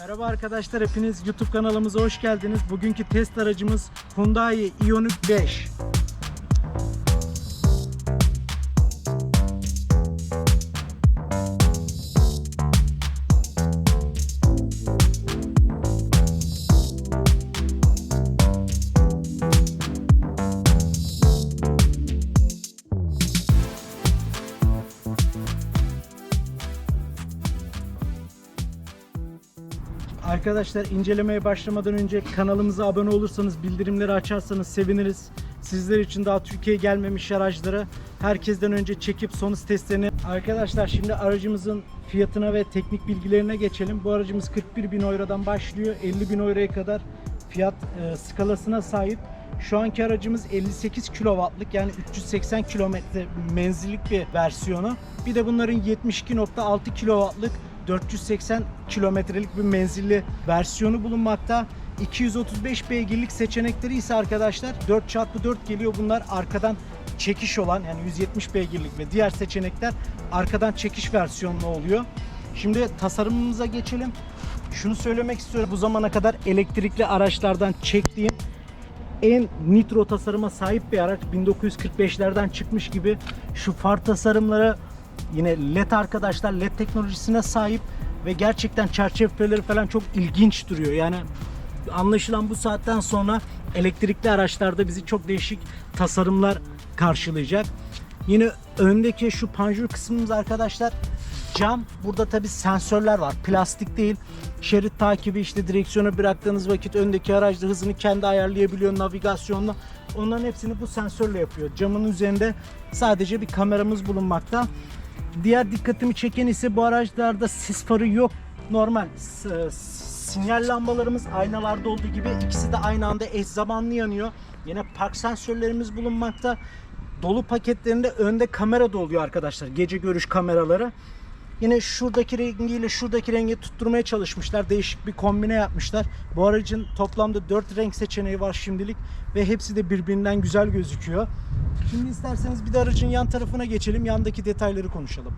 Merhaba arkadaşlar hepiniz YouTube kanalımıza hoş geldiniz. Bugünkü test aracımız Hyundai Ioniq 5. Arkadaşlar incelemeye başlamadan önce kanalımıza abone olursanız, bildirimleri açarsanız seviniriz. Sizler için daha Türkiye'ye gelmemiş araçları herkesten önce çekip son testlerini. Arkadaşlar şimdi aracımızın fiyatına ve teknik bilgilerine geçelim. Bu aracımız 41 bin eurodan başlıyor. 50 bin euroya kadar fiyat e, skalasına sahip. Şu anki aracımız 58 kW'lık yani 380 kilometre menzillik bir versiyonu. Bir de bunların 72.6 kW'lık 480 kilometrelik bir menzilli versiyonu bulunmakta. 235 beygirlik seçenekleri ise arkadaşlar 4x4 geliyor. Bunlar arkadan çekiş olan yani 170 beygirlik ve diğer seçenekler arkadan çekiş versiyonlu oluyor. Şimdi tasarımımıza geçelim. Şunu söylemek istiyorum. Bu zamana kadar elektrikli araçlardan çektiğim en nitro tasarıma sahip bir araç 1945'lerden çıkmış gibi şu far tasarımları yine led arkadaşlar led teknolojisine sahip ve gerçekten çerçeveleri falan çok ilginç duruyor. Yani anlaşılan bu saatten sonra elektrikli araçlarda bizi çok değişik tasarımlar karşılayacak. Yine öndeki şu panjur kısmımız arkadaşlar cam. Burada tabi sensörler var. Plastik değil. Şerit takibi işte direksiyonu bıraktığınız vakit öndeki aracda hızını kendi ayarlayabiliyor navigasyonla. Onların hepsini bu sensörle yapıyor. Camın üzerinde sadece bir kameramız bulunmakta. Diğer dikkatimi çeken ise bu araçlarda sis farı yok. Normal sinyal lambalarımız aynalarda olduğu gibi ikisi de aynı anda eş zamanlı yanıyor. Yine park sensörlerimiz bulunmakta. Dolu paketlerinde önde kamera da oluyor arkadaşlar. Gece görüş kameraları. Yine şuradaki rengiyle şuradaki rengi tutturmaya çalışmışlar. Değişik bir kombine yapmışlar. Bu aracın toplamda 4 renk seçeneği var şimdilik ve hepsi de birbirinden güzel gözüküyor. Şimdi isterseniz bir de aracın yan tarafına geçelim. Yandaki detayları konuşalım.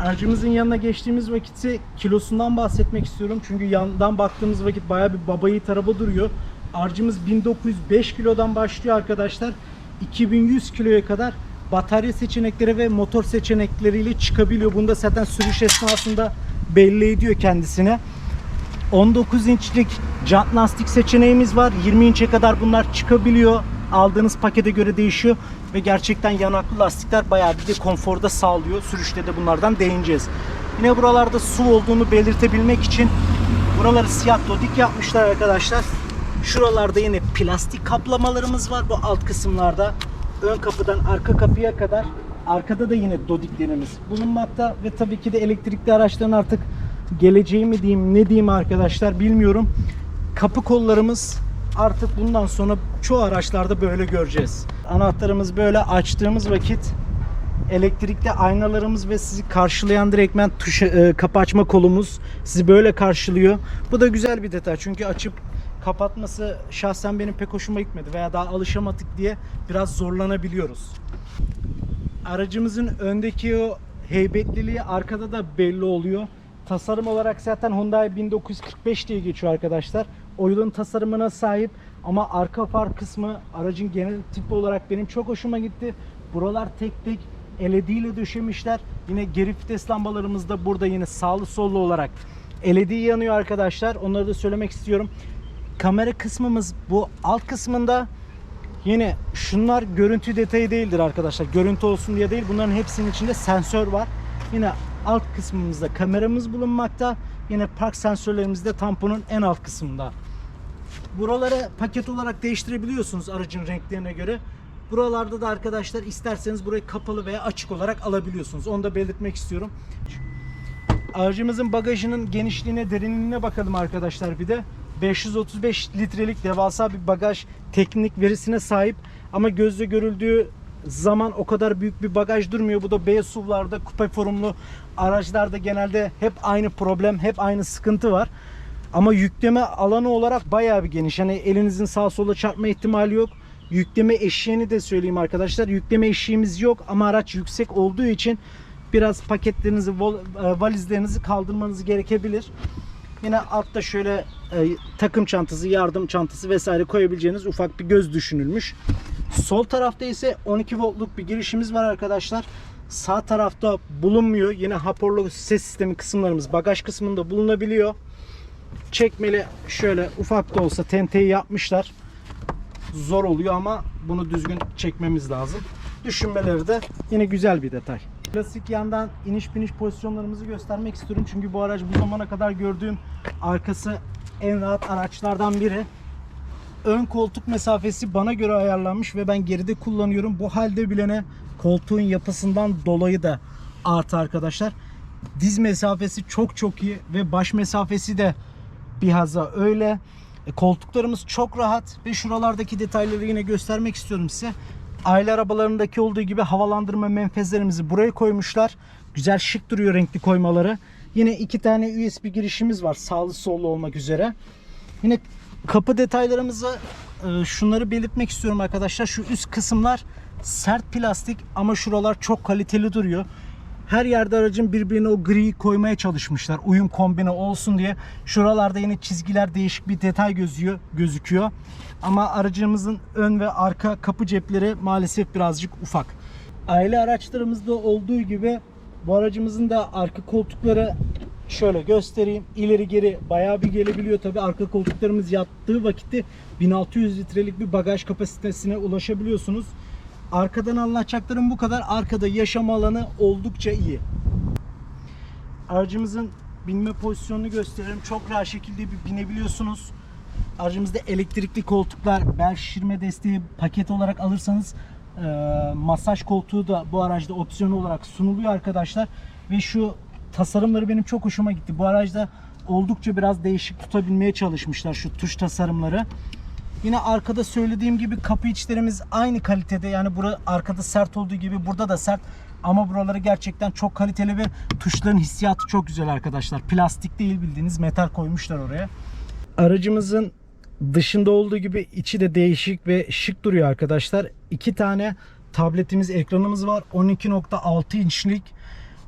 Aracımızın yanına geçtiğimiz vakitse kilosundan bahsetmek istiyorum. Çünkü yandan baktığımız vakit bayağı bir baba yiğit araba duruyor. Aracımız 1905 kilodan başlıyor arkadaşlar. 2100 kiloya kadar batarya seçenekleri ve motor seçenekleriyle çıkabiliyor. Bunu da zaten sürüş esnasında belli ediyor kendisine. 19 inçlik jant lastik seçeneğimiz var. 20 inçe kadar bunlar çıkabiliyor. Aldığınız pakete göre değişiyor ve gerçekten yanaklı lastikler bayağı bir de konforda sağlıyor. Sürüşte de bunlardan değineceğiz. Yine buralarda su olduğunu belirtebilmek için buraları siyah dodik yapmışlar arkadaşlar. Şuralarda yine plastik kaplamalarımız var bu alt kısımlarda. Ön kapıdan arka kapıya kadar. Arkada da yine dodiklerimiz bulunmakta ve tabii ki de elektrikli araçların artık geleceği mi diyeyim ne diyeyim arkadaşlar bilmiyorum. Kapı kollarımız artık bundan sonra çoğu araçlarda böyle göreceğiz. Anahtarımız böyle açtığımız vakit elektrikli aynalarımız ve sizi karşılayan direktmen tuş, e, kapı açma kolumuz sizi böyle karşılıyor. Bu da güzel bir detay çünkü açıp kapatması şahsen benim pek hoşuma gitmedi veya daha alışamadık diye biraz zorlanabiliyoruz. Aracımızın öndeki o heybetliliği arkada da belli oluyor. Tasarım olarak zaten Hyundai 1945 diye geçiyor arkadaşlar. O yılın tasarımına sahip ama arka far kısmı aracın genel tip olarak benim çok hoşuma gitti. Buralar tek tek LED ile döşemişler. Yine geri vites lambalarımız da burada yine sağlı sollu olarak LED yanıyor arkadaşlar. Onları da söylemek istiyorum. Kamera kısmımız bu alt kısmında Yine şunlar görüntü detayı değildir arkadaşlar. Görüntü olsun diye değil. Bunların hepsinin içinde sensör var. Yine alt kısmımızda kameramız bulunmakta. Yine park sensörlerimiz de tamponun en alt kısmında. Buraları paket olarak değiştirebiliyorsunuz aracın renklerine göre. Buralarda da arkadaşlar isterseniz burayı kapalı veya açık olarak alabiliyorsunuz. Onu da belirtmek istiyorum. Aracımızın bagajının genişliğine, derinliğine bakalım arkadaşlar bir de. 535 litrelik devasa bir bagaj teknik verisine sahip ama gözle görüldüğü zaman o kadar büyük bir bagaj durmuyor. Bu da B SUV'larda, kupe formlu araçlarda genelde hep aynı problem, hep aynı sıkıntı var. Ama yükleme alanı olarak bayağı bir geniş. Hani elinizin sağ sola çarpma ihtimali yok. Yükleme eşiğini de söyleyeyim arkadaşlar. Yükleme eşiğimiz yok ama araç yüksek olduğu için biraz paketlerinizi, e, valizlerinizi kaldırmanız gerekebilir. Yine altta şöyle e, takım çantası, yardım çantası vesaire koyabileceğiniz ufak bir göz düşünülmüş. Sol tarafta ise 12 voltluk bir girişimiz var arkadaşlar. Sağ tarafta bulunmuyor. Yine hoparlör ses sistemi kısımlarımız bagaj kısmında bulunabiliyor. Çekmeli şöyle ufak da olsa tenteyi yapmışlar. Zor oluyor ama bunu düzgün çekmemiz lazım. Düşünmeleri de yine güzel bir detay. Klasik yandan iniş biniş pozisyonlarımızı göstermek istiyorum. Çünkü bu araç bu zamana kadar gördüğüm arkası en rahat araçlardan biri. Ön koltuk mesafesi bana göre ayarlanmış ve ben geride kullanıyorum. Bu halde bilene koltuğun yapısından dolayı da artı arkadaşlar. Diz mesafesi çok çok iyi ve baş mesafesi de bihaza öyle. E, koltuklarımız çok rahat ve şuralardaki detayları yine göstermek istiyorum size. Aile arabalarındaki olduğu gibi havalandırma menfezlerimizi buraya koymuşlar. Güzel şık duruyor renkli koymaları. Yine iki tane USB girişimiz var sağlı sollu olmak üzere. Yine kapı detaylarımızı e, şunları belirtmek istiyorum arkadaşlar. Şu üst kısımlar sert plastik ama şuralar çok kaliteli duruyor. Her yerde aracın birbirine o griyi koymaya çalışmışlar. Uyum kombine olsun diye. Şuralarda yine çizgiler değişik bir detay gözüyor, gözüküyor. Ama aracımızın ön ve arka kapı cepleri maalesef birazcık ufak. Aile araçlarımızda olduğu gibi bu aracımızın da arka koltukları şöyle göstereyim. İleri geri bayağı bir gelebiliyor. Tabi arka koltuklarımız yattığı vakitte 1600 litrelik bir bagaj kapasitesine ulaşabiliyorsunuz. Arkadan anlatacaklarım bu kadar. Arkada yaşam alanı oldukça iyi. Aracımızın binme pozisyonunu gösterelim. Çok rahat şekilde bir binebiliyorsunuz. Aracımızda elektrikli koltuklar, bel şişirme desteği paket olarak alırsanız e, masaj koltuğu da bu aracda opsiyon olarak sunuluyor arkadaşlar. Ve şu tasarımları benim çok hoşuma gitti. Bu aracda oldukça biraz değişik tutabilmeye çalışmışlar şu tuş tasarımları. Yine arkada söylediğim gibi kapı içlerimiz aynı kalitede. Yani bura arkada sert olduğu gibi burada da sert. Ama buraları gerçekten çok kaliteli ve tuşların hissiyatı çok güzel arkadaşlar. Plastik değil bildiğiniz metal koymuşlar oraya. Aracımızın dışında olduğu gibi içi de değişik ve şık duruyor arkadaşlar. İki tane tabletimiz, ekranımız var. 12.6 inçlik.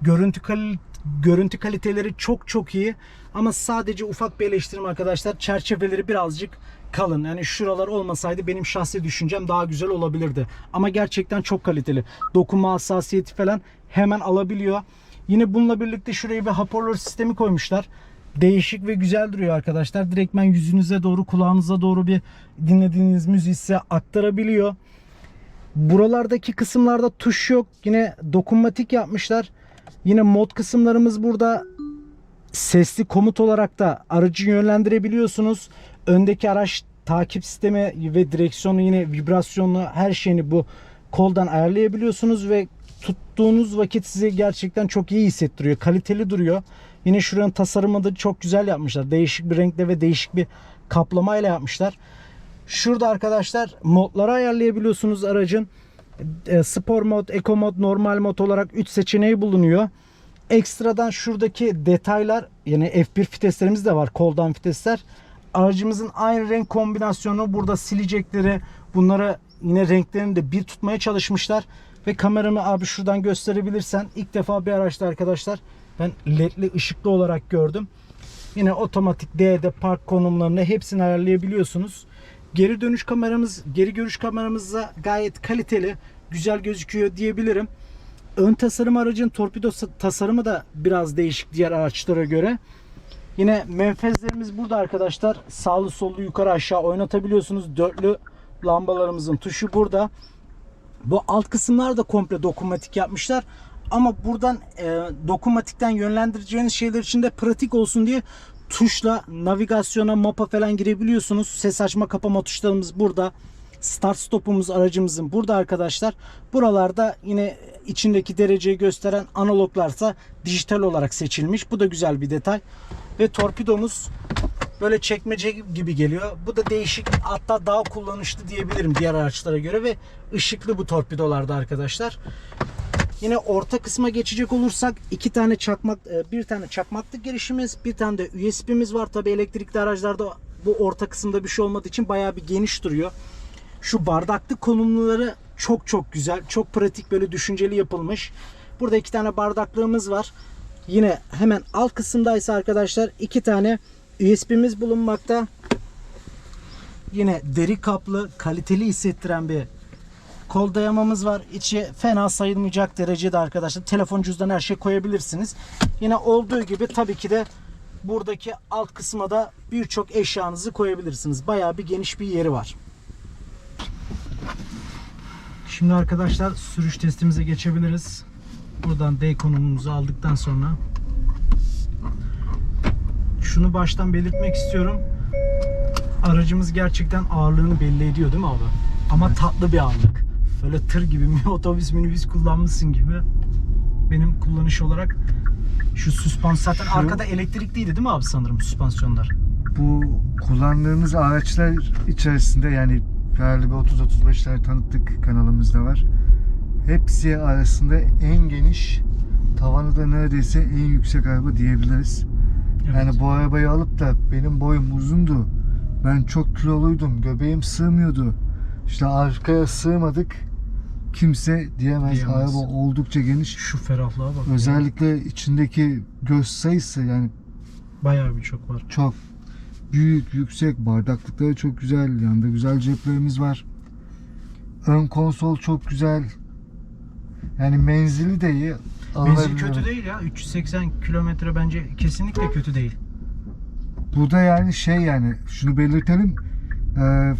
Görüntü kal görüntü kaliteleri çok çok iyi. Ama sadece ufak bir eleştirim arkadaşlar. Çerçeveleri birazcık kalın. Yani şuralar olmasaydı benim şahsi düşüncem daha güzel olabilirdi. Ama gerçekten çok kaliteli. Dokunma hassasiyeti falan hemen alabiliyor. Yine bununla birlikte şuraya bir hoparlör sistemi koymuşlar. Değişik ve güzel duruyor arkadaşlar. Direktmen yüzünüze doğru, kulağınıza doğru bir dinlediğiniz müziği size aktarabiliyor. Buralardaki kısımlarda tuş yok. Yine dokunmatik yapmışlar. Yine mod kısımlarımız burada. Sesli komut olarak da aracı yönlendirebiliyorsunuz. Öndeki araç takip sistemi ve direksiyonu yine vibrasyonlu her şeyini bu koldan ayarlayabiliyorsunuz ve tuttuğunuz vakit sizi gerçekten çok iyi hissettiriyor. Kaliteli duruyor. Yine şuranın tasarımını da çok güzel yapmışlar. Değişik bir renkle ve değişik bir kaplamayla yapmışlar. Şurada arkadaşlar modları ayarlayabiliyorsunuz aracın. E, Spor mod, Eco mod, normal mod olarak 3 seçeneği bulunuyor. Ekstradan şuradaki detaylar yani F1 viteslerimiz de var. Koldan vitesler. Aracımızın aynı renk kombinasyonu burada silecekleri bunları yine renklerini de bir tutmaya çalışmışlar. Ve kameramı abi şuradan gösterebilirsen ilk defa bir araçta arkadaşlar ben ledli ışıklı olarak gördüm. Yine otomatik D'de park konumlarını hepsini ayarlayabiliyorsunuz. Geri dönüş kameramız, geri görüş kameramız da gayet kaliteli, güzel gözüküyor diyebilirim. Ön tasarım aracın torpido tasarımı da biraz değişik diğer araçlara göre. Yine menfezlerimiz burada arkadaşlar. Sağlı sollu yukarı aşağı oynatabiliyorsunuz. Dörtlü lambalarımızın tuşu burada. Bu alt kısımlar da komple dokunmatik yapmışlar. Ama buradan e, dokunmatikten yönlendireceğiniz şeyler için de pratik olsun diye tuşla navigasyona, mapa falan girebiliyorsunuz. Ses açma kapama tuşlarımız burada. Start stopumuz aracımızın burada arkadaşlar. Buralarda yine içindeki dereceyi gösteren analoglarsa dijital olarak seçilmiş. Bu da güzel bir detay. Ve torpidomuz böyle çekmece gibi geliyor. Bu da değişik hatta daha kullanışlı diyebilirim diğer araçlara göre ve ışıklı bu torpidolarda arkadaşlar. Yine orta kısma geçecek olursak iki tane çakmak, e, bir tane çakmaklık girişimiz, bir tane de USB'miz var. Tabi elektrikli araçlarda bu orta kısımda bir şey olmadığı için bayağı bir geniş duruyor. Şu bardaklı konumluları çok çok güzel, çok pratik böyle düşünceli yapılmış. Burada iki tane bardaklığımız var. Yine hemen alt kısımdaysa arkadaşlar iki tane USB'miz bulunmakta. Yine deri kaplı, kaliteli hissettiren bir kol dayamamız var. İçi fena sayılmayacak derecede arkadaşlar. Telefon cüzdan her şey koyabilirsiniz. Yine olduğu gibi tabii ki de buradaki alt kısma da birçok eşyanızı koyabilirsiniz. Bayağı bir geniş bir yeri var. Şimdi arkadaşlar sürüş testimize geçebiliriz. Buradan D konumumuzu aldıktan sonra şunu baştan belirtmek istiyorum. Aracımız gerçekten ağırlığını belli ediyor değil mi abi? Ama tatlı bir ağırlık. Böyle tır gibi mi otobüs minibüs kullanmışsın gibi. Benim kullanış olarak şu süspansiyon zaten Şu- arkada elektrikliydi değil mi abi sanırım süspansiyonlar? Bu kullandığımız araçlar içerisinde yani bir 30-35 tane tanıttık kanalımızda var. Hepsi arasında en geniş, tavanı da neredeyse en yüksek araba diyebiliriz. Yani bu arabayı alıp da benim boyum uzundu. Ben çok kiloluydum. Göbeğim sığmıyordu. İşte arkaya sığmadık. Kimse diyemez. Diyemez. Araba oldukça geniş. şu ferahlığa bak. Özellikle içindeki göz sayısı yani Bayağı bir çok var. çok büyük, yüksek. Bardaklıkları çok güzel. Yanında güzel ceplerimiz var. Ön konsol çok güzel. Yani menzili de iyi. Alınabilir. kötü değil ya. 380 kilometre bence kesinlikle kötü değil. Bu da yani şey yani şunu belirtelim. Ee,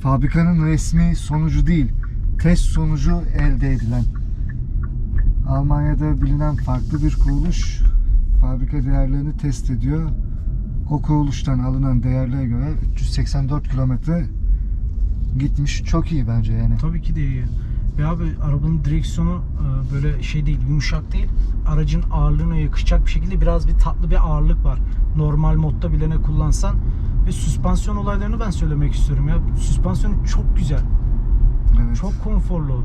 fabrikanın resmi sonucu değil. Test sonucu elde edilen. Almanya'da bilinen farklı bir kuruluş fabrika değerlerini test ediyor. O kuruluştan alınan değerlere göre 384 kilometre gitmiş. Çok iyi bence yani. Tabii ki de iyi. Ve abi arabanın direksiyonu e, böyle şey değil, yumuşak değil. Aracın ağırlığına yakışacak bir şekilde biraz bir tatlı bir ağırlık var. Normal modda bile ne kullansan. Ve süspansiyon olaylarını ben söylemek istiyorum ya. Süspansiyonu çok güzel. Evet. Çok konforlu.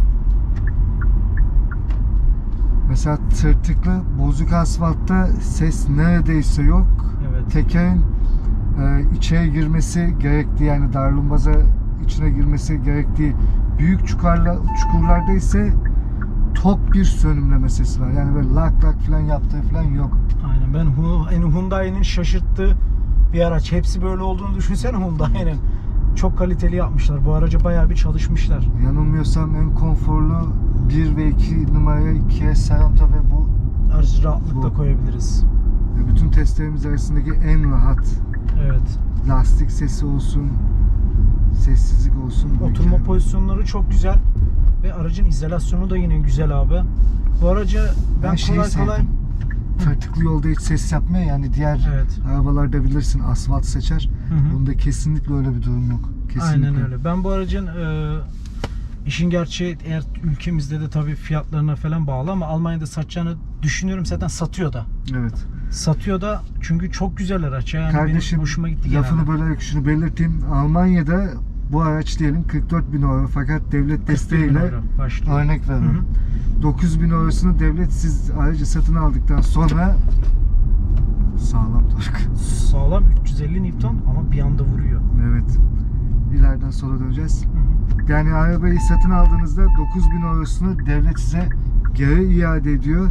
Mesela tırtıklı bozuk asfaltta ses neredeyse yok. Evet. tekerin e, içeri girmesi gerektiği yani darlumbaza içine girmesi gerektiği büyük çukurla, çukurlarda ise tok bir sönümleme sesi var. Yani böyle lak lak falan yaptığı falan yok. Aynen. Ben Hyundai'nin şaşırttığı bir araç. Hepsi böyle olduğunu düşünsene Hyundai'nin. Çok kaliteli yapmışlar. Bu araca bayağı bir çalışmışlar. Yanılmıyorsam en konforlu 1 ve 2 numaraya Kia Sorento ve bu Aracı rahatlıkla Bu. koyabiliriz. ve bütün testlerimiz arasındaki en rahat Evet. lastik sesi olsun sessizlik olsun. Oturma iki. pozisyonları çok güzel ve aracın izolasyonu da yine güzel abi. Bu aracı ben, Ben kolay kolay. Tırtıklı yolda hiç ses yapmıyor yani diğer Evet. arabalarda bilirsin asfalt seçer. Hı hı. Bunda kesinlikle öyle bir durum yok. Kesinlikle. Aynen öyle. Ben bu aracın e, işin gerçeği eğer ülkemizde de tabii fiyatlarına falan bağlı ama Almanya'da satacağını düşünüyorum. Zaten satıyor da. Evet. Satıyor da çünkü çok güzel araç. Yani Kardeşim benim hoşuma gitti lafını genelde. bölerek şunu belirteyim. Almanya'da bu araç diyelim 44 bin euro fakat devlet 41 bin desteğiyle euro örnek veriyorum. hı. 9 bin eurosunu devlet siz aracı satın aldıktan sonra sağlam tork. Sağlam 350 Newton ama bir anda vuruyor. Evet. İleriden sola döneceğiz. Hı hı. Yani arabayı satın aldığınızda 9000 eurosunu devlet size geri iade ediyor.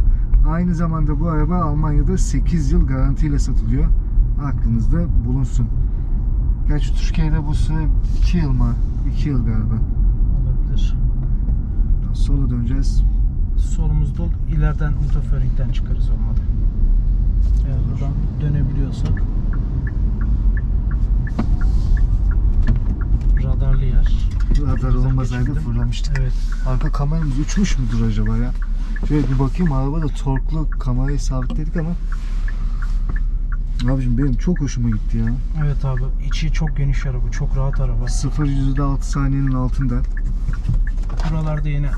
Aynı zamanda bu araba Almanya'da 8 yıl garantiyle satılıyor. Aklınızda bulunsun. Gerçi Türkiye'de bu süre 2 yıl mı? 2 yıl galiba. Olabilir. Sola döneceğiz. Solumuzda ol, ileriden Unterföhring'den çıkarız olmadı. Eğer buradan dönebiliyorsak. Radarlı yer. Radar olmasaydı fırlamıştık. Evet. Arka kameramız uçmuş mudur acaba ya? Şöyle bir bakayım araba da torklu kamerayı sabitledik ama Abicim benim çok hoşuma gitti ya. Evet abi. içi çok geniş araba. Çok rahat araba. 0 %6 saniyenin altında. Buralarda yine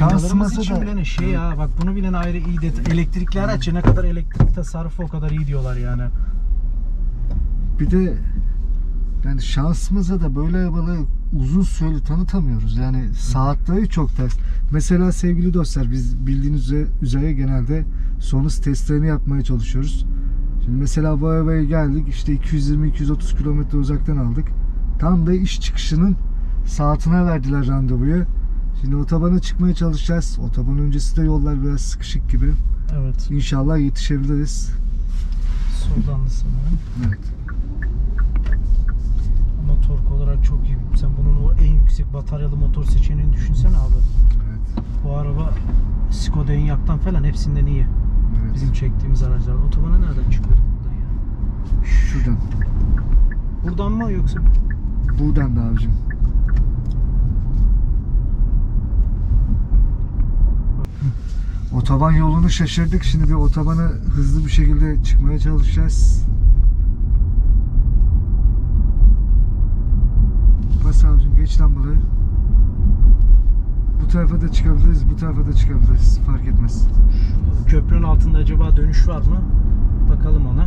Aynalarımız için da- bile ne şey ya bak bunu bilen ayrı iyi detay. Elektrikli araç ya, ne kadar elektrik tasarrufu o kadar iyi diyorlar yani. Bir de yani şansımıza da böyle arabaları uzun süreli tanıtamıyoruz. Yani saatleri çok ters. Mesela sevgili dostlar biz bildiğiniz üzere, genelde sonus testlerini yapmaya çalışıyoruz. Şimdi mesela bu arabaya geldik işte 220-230 kilometre uzaktan aldık. Tam da iş çıkışının saatine verdiler randevuyu. Şimdi otobana çıkmaya çalışacağız. Otoban öncesi de yollar biraz sıkışık gibi. Evet. İnşallah yetişebiliriz. Soldan da sanırım. Evet. Ama tork olarak çok iyi. Sen bunun o en yüksek bataryalı motor seçeneğini düşünsene abi. Evet. Bu araba Skoda Enyaq'tan falan hepsinden iyi. Evet. Bizim çektiğimiz araçlar. Otobana nereden çıkıyorduk buradan ya? Şuradan. Buradan mı yoksa? Buradan da abicim. Otoban yolunu şaşırdık. Şimdi bir otobana hızlı bir şekilde çıkmaya çalışacağız. Bas abicim geç lambaları. Bu tarafa da çıkabiliriz, bu tarafa da çıkabiliriz. Fark etmez. Şu köprünün altında acaba dönüş var mı? Bakalım ona.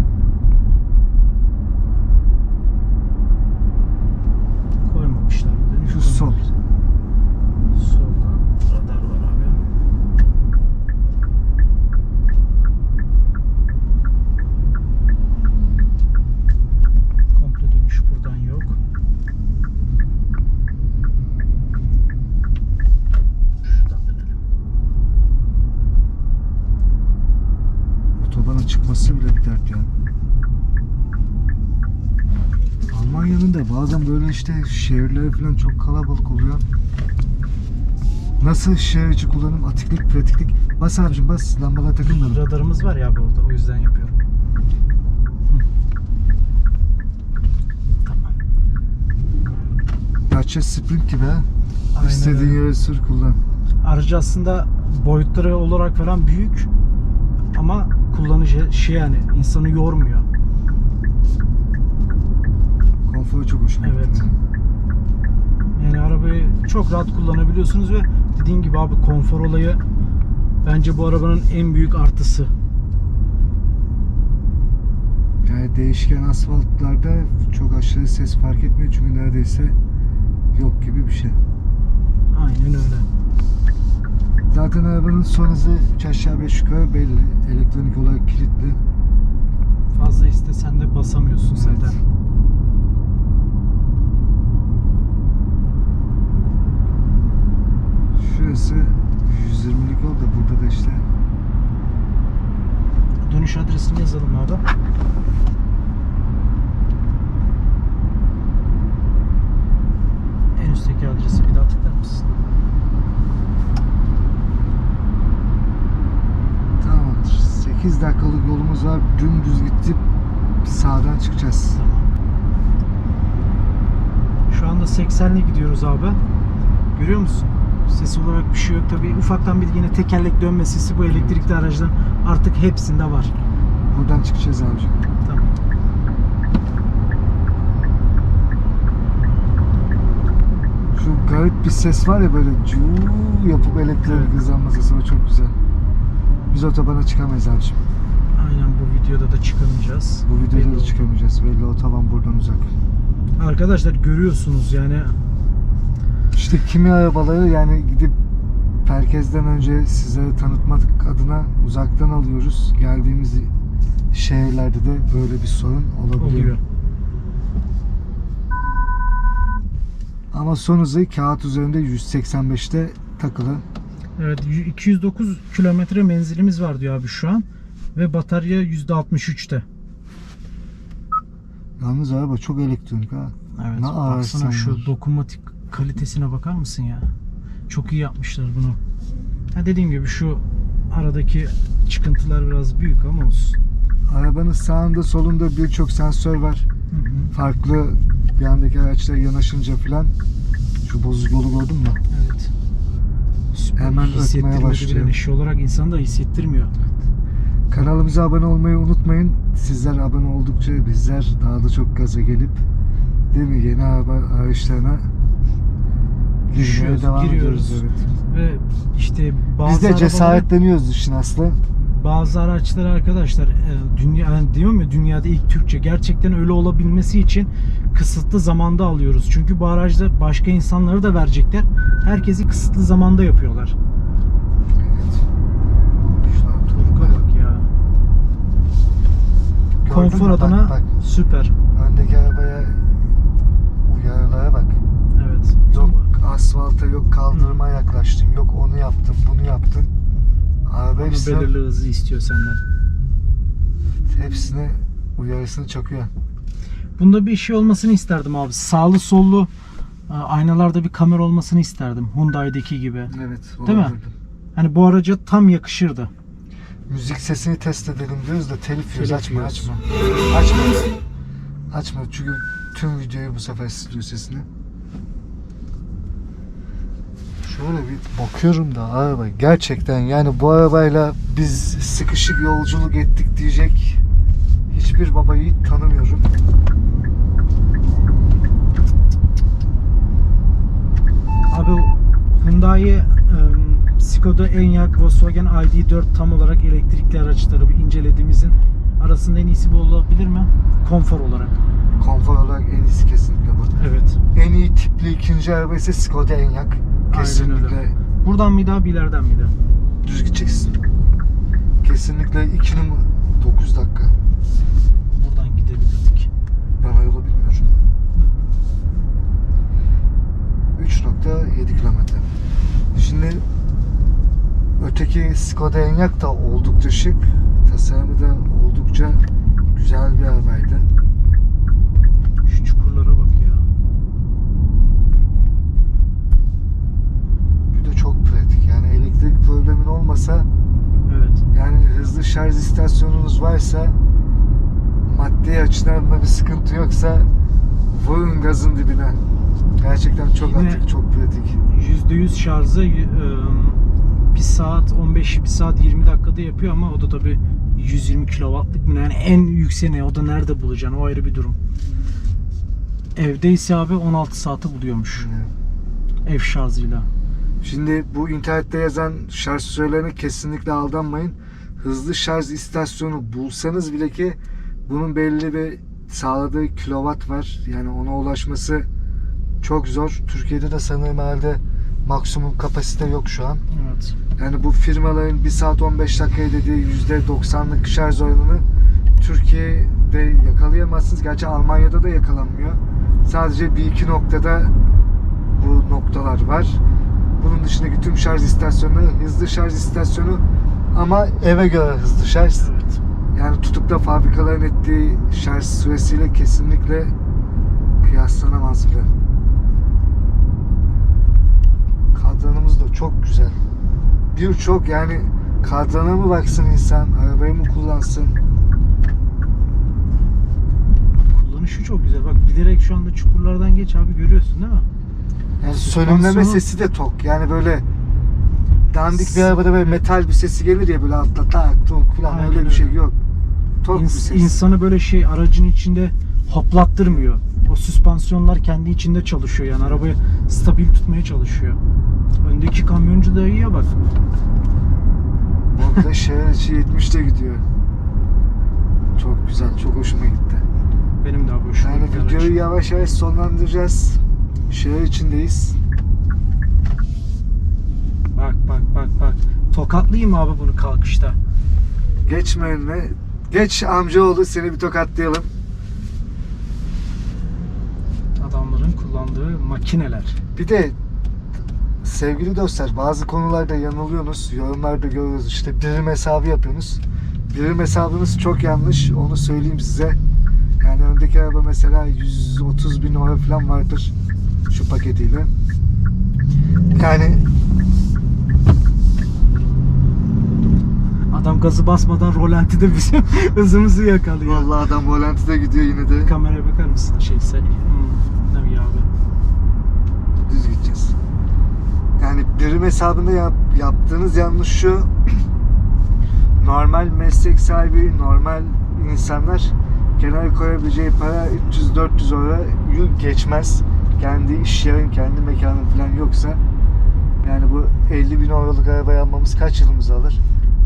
Koymamışlar mı? Dönüş Şu sol. koymamışlar. Solda radar var abi. Komple dönüş buradan yok. Şuradan dönelim. Çıkması bile bir dert ya. Almanya'nın da bazen böyle işte şehirleri falan çok kalabalık oluyor. Nasıl şehir içi kullanım? Atiklik, pratiklik. Bas abicim bas. Lambalar takılmadı. Radarımız var ya burada o yüzden yapıyorum. Tamam. Dacia Sprint gibi ha. Aynen İstediğin öyle. yere sür kullan. Aracı aslında boyutları olarak falan büyük ama kullanıcı şey yani insanı yormuyor. Konforu çok hoşuma gitti. Evet. Yani arabayı çok rahat kullanabiliyorsunuz ve dediğin gibi abi konfor olayı bence bu arabanın en büyük artısı. Yani değişken asfaltlarda çok aşırı ses fark etmiyor çünkü neredeyse yok gibi bir şey. Aynen öyle. Zaten arabanın son hızı 3 aşağı 5 yukarı belli. Elektronik olarak kilitli. Fazla istesen de basamıyorsun Evet. zaten. Şurası 120'lik yol da burada da işte Dönüş adresini yazalım abi. En üstteki adresi bir daha tıklar mısın? 8 dakikalık yolumuz var. Dümdüz gidip sağdan çıkacağız. Tamam. Şu anda 80'le gidiyoruz abi. Görüyor musun? Ses olarak bir şey yok. Tabii ufaktan bir yine tekerlek dönme sesi bu elektrikli araçların artık hepsinde var. Buradan çıkacağız abicim. Tamam. Şu garip bir ses var ya böyle cuu yapıp elektronik Evet. hızlanma sesi o çok güzel. Biz otobana çıkamayız abicim. Aynen bu videoda da çıkamayacağız. Bu videoda Belli da çıkamayacağız. Belli otoban buradan uzak. Arkadaşlar görüyorsunuz yani İşte kimi arabaları yani gidip herkesten önce size tanıtmak adına uzaktan alıyoruz. Geldiğimiz şehirlerde de böyle bir sorun olabiliyor. oluyor. Ama son hızı kağıt üzerinde 185'te takılı. Evet y- 209 kilometre menzilimiz var diyor abi şu an. Ve batarya %63'te. Yalnız araba çok elektronik ha. Evet. Ne baksana şu var. dokunmatik kalitesine bakar mısın ya? Çok iyi yapmışlar bunu. Ha dediğim gibi şu aradaki çıkıntılar biraz büyük ama olsun. Arabanın sağında solunda birçok sensör var. Hı hı. Farklı yandaki araçlara yanaşınca falan. Şu bozuk yolu gördün mü? Evet. Hemen ötmeye başlıyor. bile. Neşe olarak insanı da hissettirmiyor. Kanalımıza abone olmayı unutmayın. Sizler abone oldukça bizler daha da çok gaza gelip değil mi yeni araçlarına Düşüyoruz, devam giriyoruz. ediyoruz. Evet. Ve işte bazı Biz de cesaretleniyoruz işin aslı. Bazı araçlar arkadaşlar e, dünya yani diyorum ya dünyada ilk Türkçe gerçekten öyle olabilmesi için kısıtlı zamanda alıyoruz. Çünkü bu aracda başka insanları da verecekler. Herkesi kısıtlı zamanda yapıyorlar. Evet. Torka bak ya. Gördün Konfor mü? Bak, adına bak. süper. Öndeki arabaya uyarılara bak. Evet. Yok asfalta yok kaldırıma yaklaştın. Yok onu yaptın bunu yaptın. Araba Ama hepsine, belirli hızı istiyor senden. hepsine Uyarısını çakıyor. Bunda bir şey olmasını isterdim abi. Sağlı sollu e, aynalarda bir kamera olmasını isterdim. Hyundai'deki gibi. Evet. Değil mi? Hani bu araca tam yakışırdı. Müzik sesini test edelim diyoruz da telif yiyoruz. Telif Açma yiyoruz. açma. Açma. Açma çünkü tüm videoyu bu sefer siliyor sesini. Şöyle bir bakıyorum da araba gerçekten yani bu arabayla biz sıkışık yolculuk ettik diyecek hiçbir babayı tanımıyorum. Abi Hyundai, e, Skoda Enyaq, Volkswagen ID4 tam olarak elektrikli araçları bir incelediğimizin arasında en iyisi bu olabilir mi? Konfor olarak. Konfor olarak en iyisi kesinlikle bu. Evet. En iyi tipli ikinci araba ise Skoda Enyaq. Kesinlikle. Buradan mıydı abi ileriden miydi? düz gideceksin. Kesinlikle 2 numara 9 dakika. Buradan gidebilirdik. Ben o yolu bilmiyorum. 3.7 kilometre. Şimdi öteki Skoda Enyaq da oldukça şık. Tasarımı da oldukça güzel bir arabaydı. Şu çukurlara bak ya. Bir de çok pratik. Yani elektrik problemin olmasa Evet. yani hızlı şarj istasyonunuz varsa maddi açıdan da bir sıkıntı yoksa vurun gazın dibine. Gerçekten çok Yine- atik, çok pratik. %100 şarjı e, 1 saat 15 1 saat 20 dakikada yapıyor ama o da tabi 120 kW'lık mı yani en yükseğini o da nerede bulacaksın o ayrı bir durum. Evde ise abi 16 saati buluyormuş Yani. ev şarjıyla. Şimdi bu internette yazan şarj sürelerine kesinlikle aldanmayın. Hızlı şarj istasyonu bulsanız bile ki bunun belli bir sağladığı kilowatt var. Yani ona ulaşması çok zor. Türkiye'de de sanırım herhalde maksimum kapasite yok şu an. Evet. Yani bu firmaların 1 saat 15 dakika dediği %90'lık şarj oranını Türkiye'de yakalayamazsınız. Gerçi Almanya'da da yakalanmıyor. Sadece bir iki noktada bu noktalar var. Bunun dışındaki tüm şarj istasyonu hızlı şarj istasyonu ama eve göre hızlı şarj. Evet. Yani tutup da fabrikaların ettiği şarj süresiyle kesinlikle kıyaslanamaz bile. Kadranımız da çok güzel. Birçok yani kadrana mı baksın insan, arabayı mı kullansın? Kullanışı çok güzel. Bak bilerek şu anda çukurlardan geç abi görüyorsun değil mi? Yani sönümleme sesi de tok. Yani böyle dandik bir arabada böyle metal bir sesi gelir ya böyle altta tak tok falan Aynen öyle bir şey öyle. yok. Tok bir İns- ses. insanı böyle şey aracın içinde hoplattırmıyor. O süspansiyonlar kendi içinde çalışıyor yani arabayı stabil tutmaya çalışıyor. Öndeki kamyoncu da iyiye bak. Orada şehir içi 70 de gidiyor. Çok güzel, çok hoşuma gitti. Benim de abi hoşuma Yani gitti araç. videoyu yavaş yavaş sonlandıracağız. Şehir içindeyiz. Bak bak bak bak. Tokatlayayım abi bunu kalkışta. Geçme önüne. Geç amcaoğlu seni bir tokatlayalım. Adamların kullandığı makineler. Bir de sevgili dostlar bazı konularda yanılıyorsunuz. Yorumlarda görüyoruz işte birim hesabı yapıyorsunuz. Birim hesabınız çok yanlış. Onu söyleyeyim size. Yani öndeki araba mesela 130 bin euro falan vardır şu paketiyle. Yani Adam gazı basmadan rolantide bizim hızımızı yakalıyor. vallahi adam volantide gidiyor yine de. Kameraya bakar mısın? Şey sen. Hmm, tabii abi. düz gideceğiz. Yani birim hesabında yap- yaptığınız yanlış şu. Normal meslek sahibi, normal insanlar kenara koyabileceği para 300-400 euroyu geçmez. Kendi iş yerin, kendi mekanın falan yoksa yani bu 50 bin euroluk arabayı almamız kaç yılımızı alır?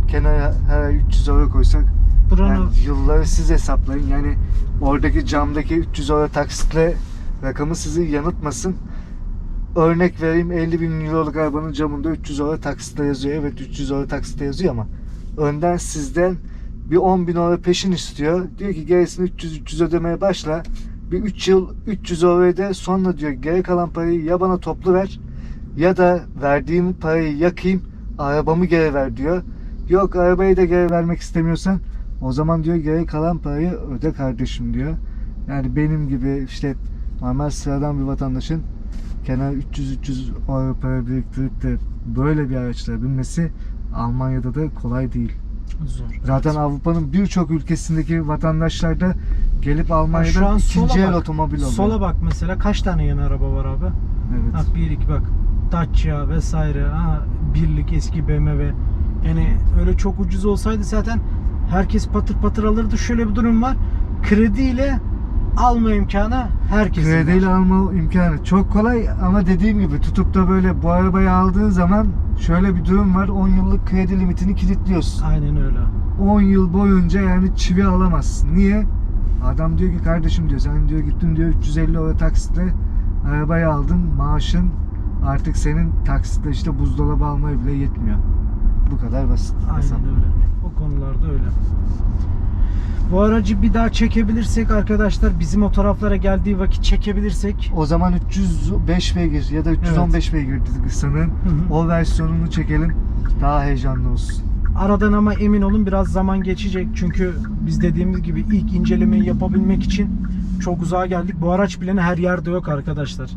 Kenara her ay 300 euro koysak Buranın yani yılları siz hesaplayın. Yani oradaki camdaki 300 euro taksitle rakamı sizi yanıltmasın. Örnek vereyim 50 bin euroluk arabanın camında 300 euro taksitle yazıyor. Evet 300 euro taksitle yazıyor ama önden sizden bir 10 bin euro peşin istiyor. Diyor ki gerisini 300-300 ödemeye başla. Bir 3 yıl 300 euro öde sonra diyor geri kalan parayı ya bana toplu ver ya da verdiğin parayı yakayım arabamı geri ver diyor. Yok arabayı da geri vermek istemiyorsan O zaman diyor geri kalan parayı öde kardeşim diyor. Yani benim gibi işte normal sıradan bir vatandaşın kenar 300-300 euro para biriktirip de böyle bir araçlara binmesi Almanya'da da kolay değil. Zor. Zaten Evet. Avrupa'nın birçok ülkesindeki vatandaşlar da gelip Almanya'da şu an ikinci el bak. otomobil alıyor. Sola bak mesela kaç tane yeni araba var abi? Evet. Bak bir iki bak. Dacia vesaire. Ha, birlik eski BMW. Yani öyle çok ucuz olsaydı zaten herkes patır patır alırdı. Şöyle bir durum var. Krediyle alma imkanı herkesin Krediyle var. alma imkanı çok kolay ama dediğim gibi tutup da böyle bu arabayı aldığın zaman şöyle bir durum var. 10 yıllık kredi limitini kilitliyorsun. Aynen öyle. 10 yıl boyunca yani çivi alamazsın. Niye? Adam diyor ki kardeşim diyor sen diyor gittin diyor 350 euro taksitle arabayı aldın maaşın artık senin taksitle işte buzdolabı almaya bile yetmiyor. Bu kadar basit. hesap. Aynen öyle. O konularda öyle. Bu aracı bir daha çekebilirsek arkadaşlar bizim o taraflara geldiği vakit çekebilirsek O zaman 305 beygir ya da 315 beygir dedik sanırım. hı. O versiyonunu çekelim. Daha heyecanlı olsun. Aradan ama emin olun biraz zaman geçecek. Çünkü biz dediğimiz gibi ilk incelemeyi yapabilmek için çok uzağa geldik. Bu araç bilene her yerde yok arkadaşlar.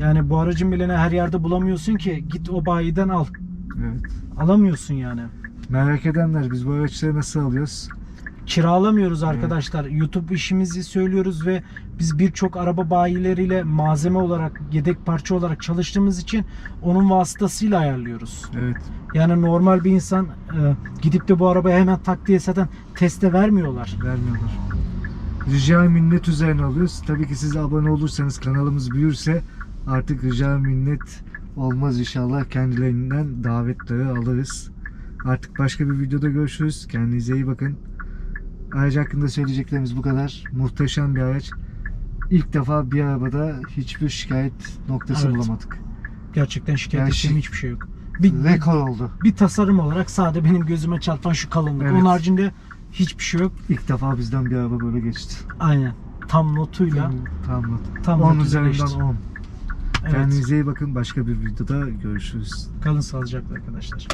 Yani bu aracın bilene her yerde bulamıyorsun ki git o bayiden al. Evet. Alamıyorsun yani. Merak edenler biz bu araçları nasıl alıyoruz? Kiralamıyoruz arkadaşlar. YouTube işimizi söylüyoruz ve biz birçok araba bayileriyle malzeme olarak, yedek parça olarak çalıştığımız için onun vasıtasıyla ayarlıyoruz. Evet. Yani normal bir insan e, gidip de bu arabaya hemen tak diye zaten teste vermiyorlar. Vermiyorlar. Rica minnet üzerine alıyoruz. Tabii ki siz abone olursanız kanalımız büyürse artık rica minnet olmaz inşallah. Kendilerinden davetleri alırız. Artık başka bir videoda görüşürüz. Kendinize iyi bakın. Araç hakkında söyleyeceklerimiz bu kadar. Muhteşem bir araç. İlk defa bir arabada hiçbir şikayet noktası Evet. bulamadık. Gerçekten şikayet Yani edeceğim şi- hiçbir şey yok. Bir, Rekor oldu. bir tasarım olarak sadece benim gözüme çarpan şu kalınlık. Evet. Onun haricinde hiçbir şey yok. İlk defa bizden bir araba böyle geçti. Aynen. Tam notuyla. Tam not. Tam 10 not üzerinden geçti. 10. Evet. Kendinize iyi bakın. Başka bir videoda görüşürüz. Kalın sağlıcakla arkadaşlar.